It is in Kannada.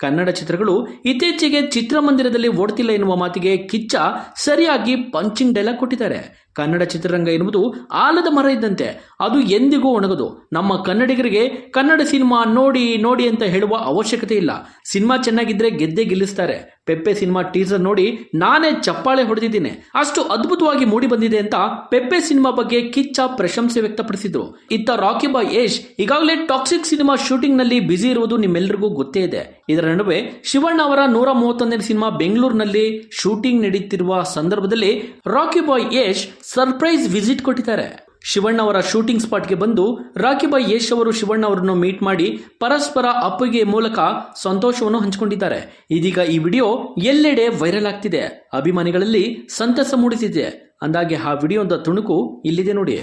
ಕನ್ನಡ ಚಿತ್ರಗಳು ಇತ್ತೀಚೆಗೆ ಚಿತ್ರಮಂದಿರದಲ್ಲಿ ಓಡ್ತಿಲ್ಲ ಎನ್ನುವ ಮಾತಿಗೆ ಕಿಚ್ಚ ಸರಿಯಾಗಿ ಪಂಚಿಂಗ್ ಡೈಲಾಗ್ ಕೊಟ್ಟಿದ್ದಾರೆ. ಕನ್ನಡ ಚಿತ್ರರಂಗ ಎನ್ನುವುದು ಆಲದ ಮರ ಇದ್ದಂತೆ. ಅದು ಎಂದಿಗೂ ಒಣಗದು. ನಮ್ಮ ಕನ್ನಡಿಗರಿಗೆ ಕನ್ನಡ ಸಿನಿಮಾ ನೋಡಿ ನೋಡಿ ಅಂತ ಹೇಳುವ ಅವಶ್ಯಕತೆ ಇಲ್ಲ. ಸಿನಿಮಾ ಚೆನ್ನಾಗಿದ್ರೆ ಗೆದ್ದೆ ಗೆಲ್ಲಿಸ್ತಾರೆ. ಪೆಪ್ಪೆ ಸಿನಿಮಾ ಟೀಸರ್ ನೋಡಿ ನಾನೇ ಚಪ್ಪಾಳೆ ಹೊಡೆದಿದ್ದೀನಿ. ಅಷ್ಟು ಅದ್ಭುತವಾಗಿ ಮೂಡಿ ಬಂದಿದೆ ಅಂತ ಪೆಪ್ಪೆ ಸಿನಿಮಾ ಬಗ್ಗೆ ಕಿಚ್ಚ ಪ್ರಶಂಸೆ ವ್ಯಕ್ತಪಡಿಸಿದ್ರು. ಇತ್ತ ರಾಕಿ ಬಾಯ್ ಯಶ್ ಈಗಾಗಲೇ ಟಾಕ್ಸಿಕ್ ಸಿನಿಮಾ ಶೂಟಿಂಗ್ನಲ್ಲಿ ಬ್ಯುಸಿ ಇರುವುದು ನಿಮ್ಮೆಲ್ಲರಿಗೂ ಗೊತ್ತೇ ಇದೆ. ಇದರ ನಡುವೆ ಶಿವಣ್ಣ ಅವರ ನೂರ ಮೂವತ್ತೊಂದನೇ ಸಿನಿಮಾ ಬೆಂಗಳೂರಿನಲ್ಲಿ ಶೂಟಿಂಗ್ ನಡೆಯುತ್ತಿರುವ ಸಂದರ್ಭದಲ್ಲಿ Rocky boy Yash surprise visit ಕೊಟ್ಟಿದ್ದಾರೆ. ಶಿವಣ್ಣ ಅವರ ಶೂಟಿಂಗ್ ಸ್ಪಾಟ್ಗೆ ಬಂದು ರಾಕಿಬಾಯಿ ಯಶ್ ಅವರು ಶಿವಣ್ಣ ಅವರನ್ನು ಮೀಟ್ ಮಾಡಿ ಪರಸ್ಪರ ಅಪ್ಪುಗೆ ಮೂಲಕ ಸಂತೋಷವನ್ನು ಹಂಚಿಕೊಂಡಿದ್ದಾರೆ. ಇದೀಗ ಈ ವಿಡಿಯೋ ಎಲ್ಲೆಡೆ ವೈರಲ್ ಆಗ್ತಿದೆ. ಅಭಿಮಾನಿಗಳಲ್ಲಿ ಸಂತಸ ಮೂಡಿಸಿದೆ. ಅಂದಾಗೆ ಆ ವಿಡಿಯೋದ ತುಣುಕು ಇಲ್ಲಿದೆ ನೋಡಿ.